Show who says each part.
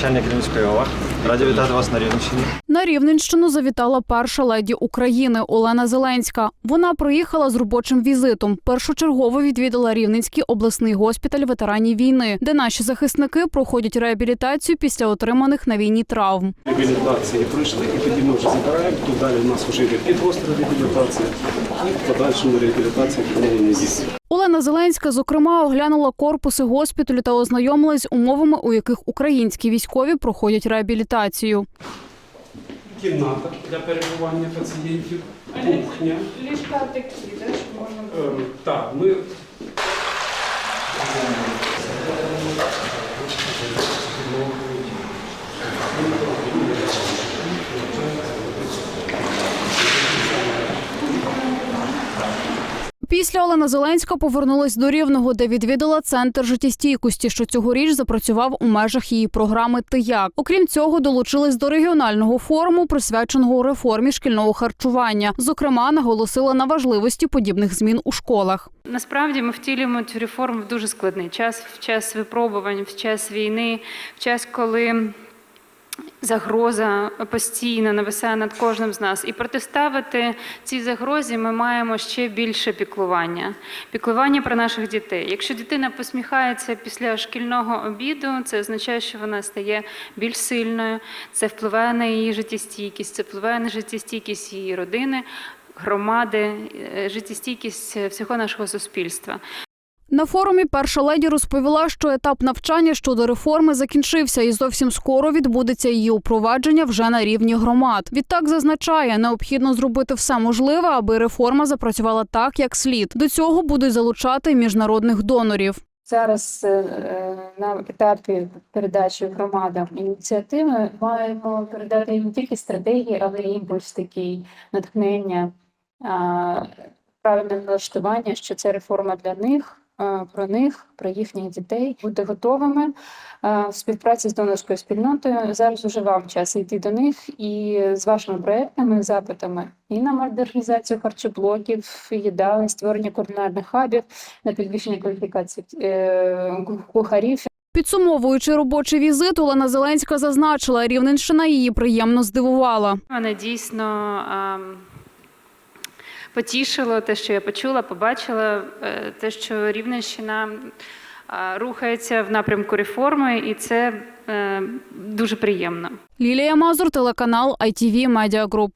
Speaker 1: начальник Рівненської ОВА. Раді вітати вас на Рівненщині.
Speaker 2: На Рівненщину завітала перша леді України Олена Зеленська. Вона приїхала з робочим візитом. Першочергово відвідала Рівненський обласний госпіталь ветеранів війни, де наші захисники проходять реабілітацію після отриманих на війні травм.
Speaker 3: реабілітації пройшли, і тоді ми вже забираємо. Тут далі у нас вже йде підгостра реабілітація і в подальшому реабілітація відновлення дітей.
Speaker 2: Олена Зеленська, зокрема, оглянула корпуси госпіталю та ознайомилась з умовами, у яких українські військові проходять реабілітацію.
Speaker 3: Кімната для перебування пацієнтів, кухня.
Speaker 4: Ліжка такі, де що можна
Speaker 3: Е, Так, ми
Speaker 2: Після Олена Зеленська повернулась до Рівного, де відвідала центр життєстійкості, що цьогоріч запрацював у межах її програми «Ти як». Окрім цього, долучилась до регіонального форуму, присвяченого реформі шкільного харчування. Зокрема, наголосила на важливості подібних змін у школах.
Speaker 4: Насправді ми втілюємо цю реформу в дуже складний час, в час випробувань, в час війни, в час, коли загроза постійно нависає над кожним з нас. І протиставити цій загрозі ми маємо ще більше піклування. Піклування про наших дітей. Якщо дитина посміхається після шкільного обіду, це означає, що вона стає більш сильною, це впливає на її життєстійкість, це впливає на життєстійкість її родини. Громади, е, життєстійкість всього нашого суспільства.
Speaker 2: На форумі перша леді розповіла, що етап навчання щодо реформи закінчився, і зовсім скоро відбудеться її упровадження вже на рівні громад. Відтак зазначає, необхідно зробити все можливе, аби реформа запрацювала так, як слід. До цього будуть залучати міжнародних донорів.
Speaker 5: Зараз е, на етапі передачі громадам ініціативи маємо передати їм не тільки стратегії, але й імпульс такий, натхнення, правильне налаштування, що це реформа для них, про них, про їхніх дітей. Бути готовими в співпраці з донорською спільнотою. Зараз уже вам час йти до них і з вашими проектами, запитами і на модернізацію харчоблоків, їдалень, створення кулінарних хабів, на підвищення кваліфікації е, кухарів
Speaker 2: Підсумовуючи робочий візит, Олена Зеленська зазначила, Рівненщина її приємно здивувала.
Speaker 4: Мене дійсно ем, потішило те, що я почула, побачила, е, те, що Рівненщина е, рухається в напрямку реформи, і це е, дуже приємно.
Speaker 2: Лілія Мазур, телеканал ITV Media Group.